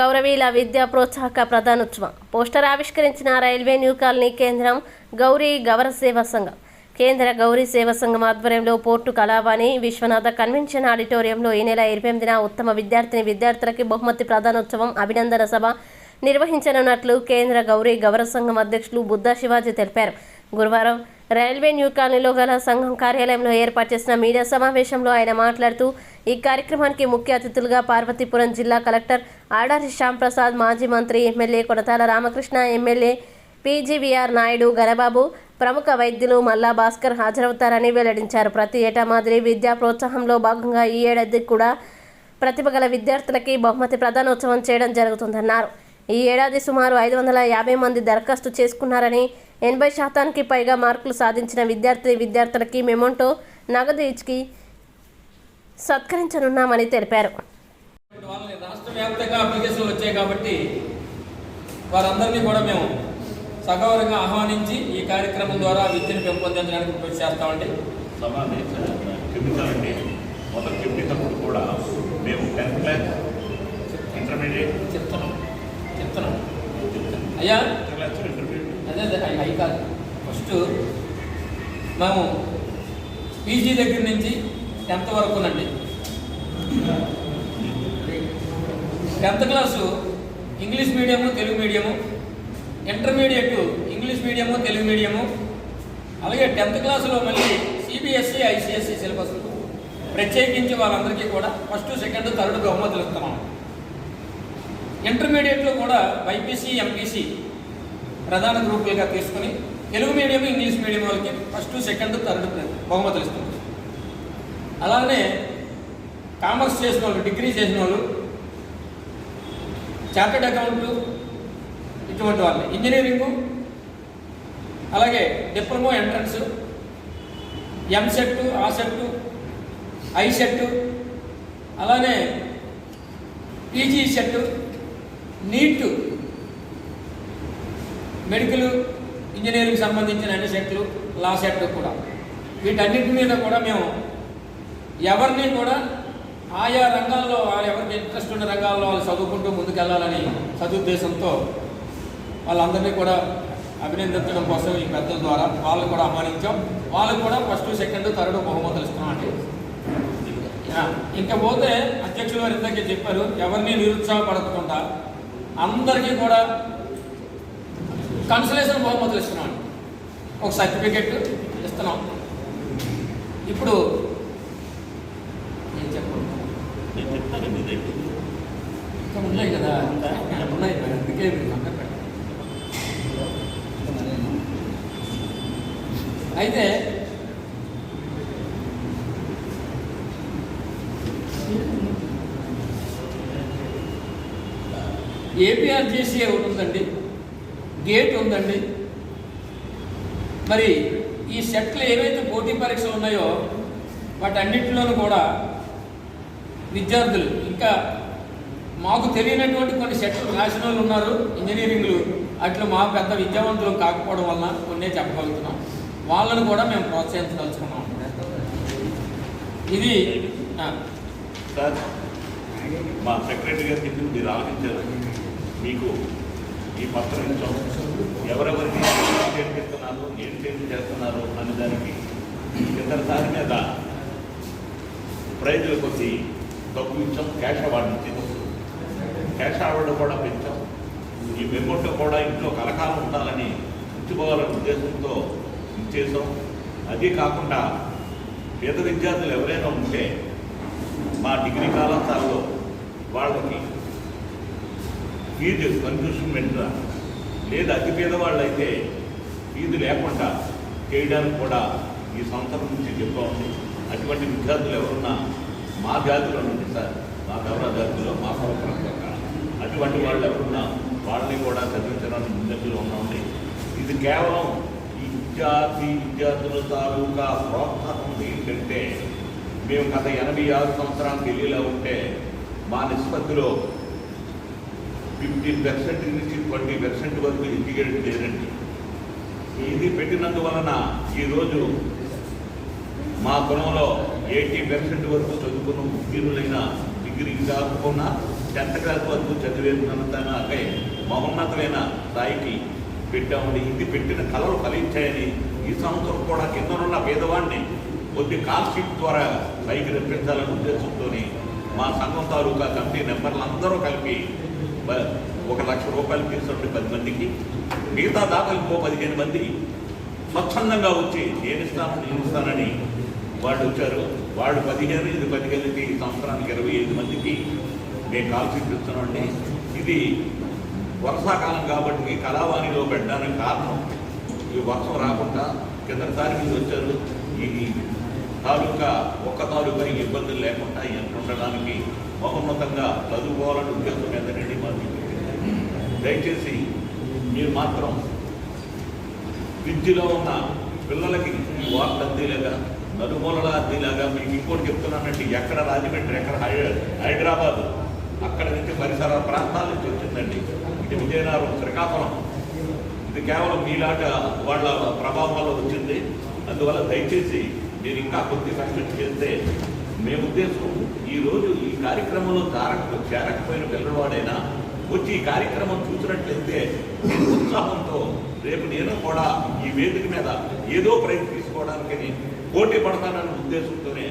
గౌరవీల విద్యా ప్రోత్సాహక ప్రధానోత్సవం. పోస్టర్ ఆవిష్కరించిన రైల్వే న్యూ కాలనీ కేంద్రం గౌరీ గౌర సేవా సంఘం. కేంద్ర గౌరీ సేవా సంఘం ఆధ్వర్యంలో పోర్టు కళావాణి విశ్వనాథ కన్వెన్షన్ ఆడిటోరియంలో ఈ నెల ఇరవై ఎనిమిదిన ఉత్తమ విద్యార్థిని విద్యార్థులకి బహుమతి ప్రధానోత్సవం అభినందన సభ నిర్వహించనున్నట్లు కేంద్ర గౌరీ గౌర సంఘం అధ్యక్షులు బుద్ధా శివాజీ తెలిపారు. గురువారం రైల్వే న్యూ కాలనీలో గల సంఘం కార్యాలయంలో ఏర్పాటు చేసిన మీడియా సమావేశంలో ఆయన మాట్లాడుతూ ఈ కార్యక్రమానికి ముఖ్య అతిథులుగా పార్వతీపురం జిల్లా కలెక్టర్ ఆడారి శ్యాంప్రసాద్ మాజీ మంత్రి MLA Konathala Ramakrishna MLA PGVR Naidu Ganababu ప్రముఖ వైద్యులు మల్లా భాస్కర్ హాజరవుతారని వెల్లడించారు. ప్రతి ఏటా మాదిరి విద్యా ప్రోత్సాహంలో భాగంగా ఈ ఏడాది కూడా ప్రతిభ గల విద్యార్థులకి బహుమతి ప్రధానోత్సవం చేయడం జరుగుతుందన్నారు. ఈ ఏడాది సుమారు ఐదు వందల యాభై మంది దరఖాస్తు చేసుకున్నారని ఎనభై శాతానికి పైగా మార్కులు సాధించిన విద్యార్థి విద్యార్థులకి మెమోంటో నగదు ఇచ్చి సత్కరించనున్నామని తెలిపారు. వాళ్ళని రాష్ట్ర వ్యాప్తంగా అప్లికేషన్లు వచ్చాయి కాబట్టి వారందరినీ కూడా మేము సగౌరవంగా ఆహ్వానించి ఈ కార్యక్రమం ద్వారా విద్యను పెంపొందించడానికి కృషి చేస్తామండి. సమాధి చెప్పేటప్పుడు కూడా మేము టెన్త్ క్లాస్ ఇంటర్మీడియట్ చెప్తున్నాం. చెప్తున్నాం. అయ్యా? అదే అదే అవి కాదు. ఫస్ట్ మేము పీజీ దగ్గర నుంచి టెన్త్ వరకు ఉందండి tenth class English medium Telugu medium intermediate English medium Telugu medium అలాగే టెన్త్ క్లాసులో మళ్ళీ సిబిఎస్ఈ ఐసిఎస్సి సిలబస్. ప్రత్యేకించి వాళ్ళందరికీ కూడా ఫస్ట్ సెకండ్ థర్డ్ బహుమతులు ఇస్తున్నాం. ఇంటర్మీడియట్లో కూడా బైపీసీ ఎంపీసీ ప్రధాన గ్రూపులుగా తీసుకుని తెలుగు మీడియం ఇంగ్లీష్ మీడియం వాళ్ళకి ఫస్ట్ సెకండ్ థర్డ్ బహుమతులు ఇస్తుంది అలానే కామర్స్ చేసిన వాళ్ళు డిగ్రీ చేసిన వాళ్ళు చార్టెడ్ అకౌంట్ ఇటువంటి వాళ్ళు. ఇంజనీరింగు అలాగే డిప్లొమా ఎంట్రన్స్ ఎంసెట్ ఆసెట్ ఐసెట్ అలానే PG CET NEET medical engineering సంబంధించిన అన్ని సెట్లు లా సెట్లు కూడా. వీటన్నిటి మీద కూడా మేము ఎవరిని కూడా ఆయా రంగాల్లో వాళ్ళు ఎవరికి ఇంట్రెస్ట్ ఉన్న రంగాల్లో వాళ్ళు చదువుకుంటూ ముందుకెళ్ళాలని సదుద్దేశంతో వాళ్ళందరినీ కూడా అభినందించడం కోసం ఈ పెద్దల ద్వారా వాళ్ళు కూడా ఆహ్వానించాం. వాళ్ళు కూడా ఫస్ట్ సెకండ్ థర్డ్ బహుమతులు ఇస్తున్నామండి అంటే ఇంకా పోతే అధ్యక్షులు వారు ఇందాకే చెప్పారు ఎవరిని నిరుత్సాహపడకుండా అందరికీ కూడా కన్సలేషన్ బహుమతులు ఇస్తున్నాం. ఒక సర్టిఫికెట్ ఇస్తున్నాం. ఇప్పుడు ఏం చెప్పండి నేను ఇంకా ఉన్నాయి కదా. ఉన్నాయి అందుకే మీరు. అయితే ఏపీఆర్జేసీ ఒకటి ఉందండి గేట్ ఉందండి. మరి ఈ సెట్లు ఏవైతే పోటీ పరీక్షలు ఉన్నాయో వాటన్నింటిలోనూ కూడా విద్యార్థులు ఇంకా మాకు తెలియనటువంటి కొన్ని సెట్లు రాసిన వాళ్ళు ఉన్నారు ఇంజనీరింగ్లు. అట్లా మా పెద్ద విద్యావంతులు కాకపోవడం వలన కొన్నే చెప్పగలుగుతున్నాం. వాళ్ళను కూడా మేము ప్రోత్సహించదలుచుకున్నాం. ఇది సార్ మా సెక్రటరీ గారు చెప్పింది మీరు ఆలోచించారు. మీకు ఈ పత్రం ఇచ్చాం ఎవరెవరికి చేస్తున్నారు ఏం చేంజ్ చేస్తున్నారు అనే దానికి ఇతరసారి మీద ప్రైజులు కొద్ది డబ్బు ఇచ్చాం క్యాష్ అవార్డు ఇచ్చింది క్యాష్ అవార్డు కూడా పెంచాం. ఈ మెమోటో కూడా ఇంట్లో కలకాలం ఉండాలని ఉంచుకోవాలనే ఉద్దేశంతో ఇచ్చేసాం అదే కాకుండా పేద విద్యార్థులు ఎవరైనా ఉంటే మా డిగ్రీ కళాశాలలో వాళ్ళకి ఫీజు కన్ఫ్యూషన్మెంట్ లేదా అతి పేదవాళ్ళు అయితే ఫీజు లేకుండా చేయడానికి కూడా ఈ సంవత్సరం నుంచి చెప్తా ఉంది అటువంటి విద్యార్థులు ఎవరున్నా మా జాతిలో నుండి సార్ మా గౌరవ జాతిలో మా సంవత్సరం అటువంటి వాళ్ళు ఎవరున్నా వాళ్ళని కూడా చదివించడానికి ముందంజలో ఉన్నామండి. ఇది కేవలం ఈ విద్యార్థి విద్యార్థుల తాలూకా ప్రోత్సాహం ఏంటంటే మేము గత ఎనభై ఆరు సంవత్సరాలు ఢిల్లీలో ఉంటే మా నిష్పత్తిలో ఫిఫ్టీన్ పర్సెంట్ నుంచి ట్వంటీ పర్సెంట్ వరకు ఇంటిగ్రేట్ లేదండి ఇది పెట్టినందువలన ఈరోజు మా కులంలో ఎయిటీ పర్సెంట్ వరకు చదువుకున్న ఉత్తీర్ణులైన డిగ్రీ కాకుండా టెన్త్ క్లాస్ వరకు చదివేందుకే మహోన్నతమైన స్థాయికి పెట్టామని ఇది పెట్టిన కళలు ఫలించాయని ఈ సంవత్సరం కూడా కిందనున్న పేదవాడిని కొద్ది కాల్ షీట్ ద్వారా పైకి రప్పించాలనే ఉద్దేశంతో మా సంఘం తాలూకా కమిటీ మెంబర్లు అందరూ కలిపి ఒక లక్ష రూపాయలు తీసుకుంటే పది మందికి మిగతా దాఖలు ఇంకో పదిహేను మంది స్వచ్ఛందంగా వచ్చి నేను ఇస్తాను నేను ఇస్తానని వాళ్ళు వచ్చారు. వాళ్ళు పదిహేను ఇది పదిహేనుకి ఈ సంవత్సరానికి ఇరవై ఐదు మందికి మేము కాల్ షీట్ ఇస్తున్నామండి. ఇది వర్షాకాలం కాబట్టి కళావాణిలో పెట్టడానికి కారణం ఈ వర్షం రాకుండా కిందసారి మీరు వచ్చారు ఈ తాలూకా ఒక్క తాలూకా ఇబ్బందులు లేకుండా ఎంత ఉండడానికి మహోన్నతంగా చదువుకోవాలని ఉద్యోగం ఎంతనండి మాకు దయచేసి మీరు మాత్రం విద్యలో ఉన్న పిల్లలకి ఈ వార్త అందేలాగా నలుమూలల అందేలాగా మీకు ఇంకోటి చెప్తున్నానండి ఎక్కడ రాజమండ్రి ఎక్కడ హై- హైదరాబాద్ అక్కడ నుంచి పరిసర ప్రాంతాల నుంచి వచ్చిందండి. ఇది విజయనగరం శ్రీకాకుళం. ఇది కేవలం మీలాట వాళ్ళ ప్రభావం వల్ల వచ్చింది. అందువల్ల దయచేసి మీరు ఇంకా కొద్ది కష్టం చేస్తే మేము ఉద్దేశం ఈ రోజు ఈ కార్యక్రమంలో జారక చేరకపోయిన పిల్లవాడైనా వచ్చి ఈ కార్యక్రమం చూసినట్లయితే నేను ఉత్సాహంతో రేపు నేను కూడా ఈ వేదిక మీద ఏదో ప్రైజ్ పోటీ పడతానన్న ఉద్దేశంతోనే